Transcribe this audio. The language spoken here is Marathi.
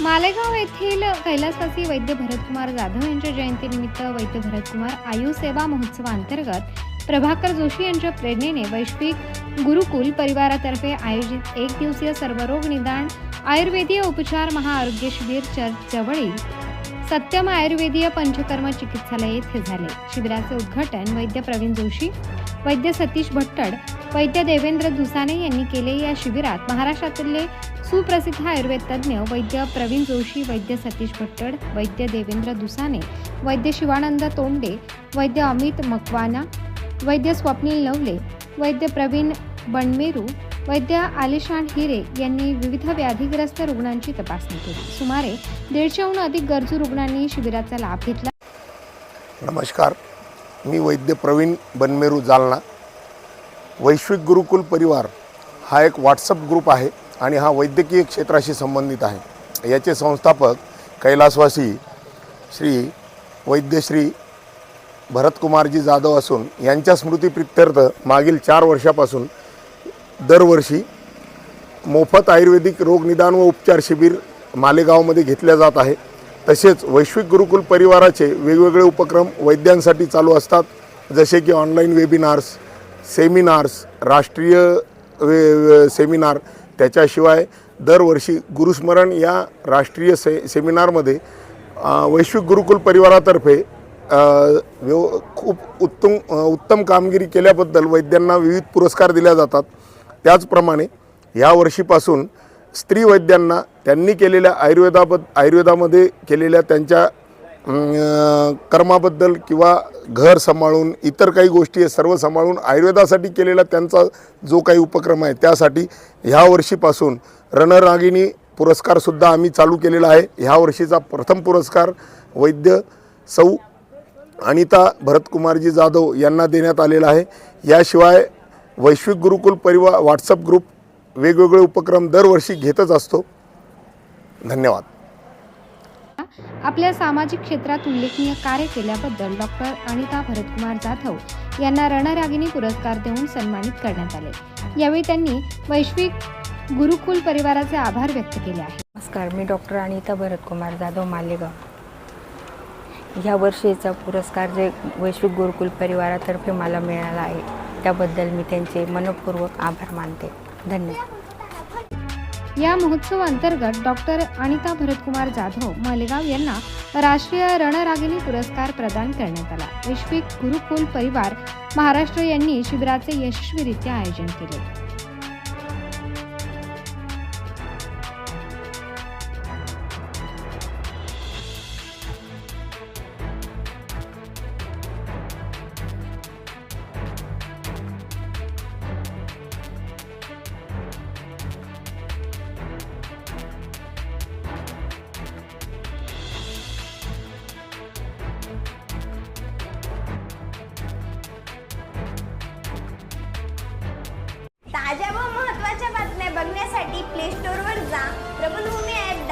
मालेगाव येथील कैलासवासी वैद्य भरतकुमार जाधव यांच्या जयंतीनिमित्त वैद्य भरतकुमार आयुसेवा महोत्सवाअंतर्गत प्रभाकर जोशी यांच्या प्रेरणेने वैश्विक गुरुकुल परिवारातर्फे आयोजित एक दिवसीय सर्वरोग निदान आयुर्वेदीय उपचार महाआरोग्य शिबिर चर्च जवळील सत्यम आयुर्वेदीय पंचकर्म चिकित्सालय येथे झाले. शिबिराचे उद्घाटन वैद्य प्रवीण जोशी वैद्य सतीश भट्टड वैद्य देवेंद्र दुसाने यांनी केले. या शिबिरात महाराष्ट्रातले सुप्रसिद्ध आयुर्वेद तज्ज्ञ वैद्य प्रवीण जोशी वैद्य सतीश भट्टड वैद्य देवेंद्र दुसाने वैद्य शिवानंद तोंडे वैद्य अमित मकवाना वैद्य स्वप्नील नवले वैद्य प्रवीण बनमेरू वैद्य आलिशान हिरे यांनी विविध व्याधीग्रस्त रुग्णांची तपासणी केली. सुमारे दीडशेहून अधिक गरजू रुग्णांनी शिबिराचा लाभ घेतला. नमस्कार. मी वैद्य प्रवीण बनमेरू जालना. वैश्विक गुरुकुल परिवार हा एक व्हॉट्सअप ग्रुप आहे आणि हा वैद्यकीय क्षेत्राशी संबंधित आहे. याचे संस्थापक कैलासवासी श्री वैद्यश्री भरतकुमारजी जाधव असून यांच्या स्मृतीप्रित्यर्थ मागील चार वर्षापासून दरवर्षी मोफत आयुर्वेदिक रोगनिदान व उपचार शिबिर मालेगावमध्ये घेतल्या जात आहे. तसेच वैश्विक गुरुकुल परिवाराचे वेगवेगळे उपक्रम वैद्यांसाठी चालू असतात. जसे की ऑनलाईन वेबिनार्स सेमिनार्स राष्ट्रीय वे वे- सेमिनार त्याच्याशिवाय दरवर्षी गुरुस्मरण या राष्ट्रीय से सेमिनारमध्ये वैश्विक गुरुकुल परिवारातर्फे व्यव खूप उत्तम उत्तम कामगिरी केल्याबद्दल वैद्यांना विविध पुरस्कार दिले जातात. त्याचप्रमाणे ह्या वर्षीपासून स्त्री वैद्यांना त्यांनी केलेल्या आयुर्वेदाबद्द आयुर्वेदामध्ये केलेल्या त्यांच्या कर्माबद्दल किंवा घर सांभाळून इतर काही गोष्टी आहे सर्व सांभाळून आयुर्वेदासाठी केलेला त्यांचा जो काही उपक्रम आहे त्यासाठी ह्या वर्षीपासून रणरागिणी पुरस्कारसुद्धा आम्ही चालू केलेला आहे. ह्या वर्षीचा प्रथम पुरस्कार वैद्य सौ अनिता भरतकुमारजी जाधव यांना देण्यात आलेला आहे. याशिवाय वैश्विक गुरुकुल परिवार व्हॉट्सअप ग्रुप वेगवेगळे उपक्रम दरवर्षी घेतच असतो. धन्यवाद. आपल्या सामाजिक क्षेत्रात उल्लेखनीय कार्य केल्याबद्दल डॉक्टर अनिता भरतकुमार जाधव यांना रणरागिणी पुरस्कार देऊन सन्मानित करण्यात आले. यावेळी त्यांनी वैश्विक गुरुकुल परिवाराचे आभार व्यक्त केले आहे नमस्कार मी डॉक्टर अनिता भरतकुमार जाधव मालेगाव. ह्या वर्षीचा पुरस्कार जे वैश्विक गुरुकुल परिवारातर्फे मला मिळाला आहे. त्याबद्दल मी त्यांचे मनपूर्वक आभार मानते. धन्यवाद. या महोत्सवांतर्गत डॉक्टर अनिता भरतकुमार जाधव मालेगाव यांना राष्ट्रीय रणरागिणी पुरस्कार प्रदान करण्यात आला. वैश्विक गुरुकुल परिवार महाराष्ट्र यांनी शिबिराचे यशस्वीरित्या आयोजन केले.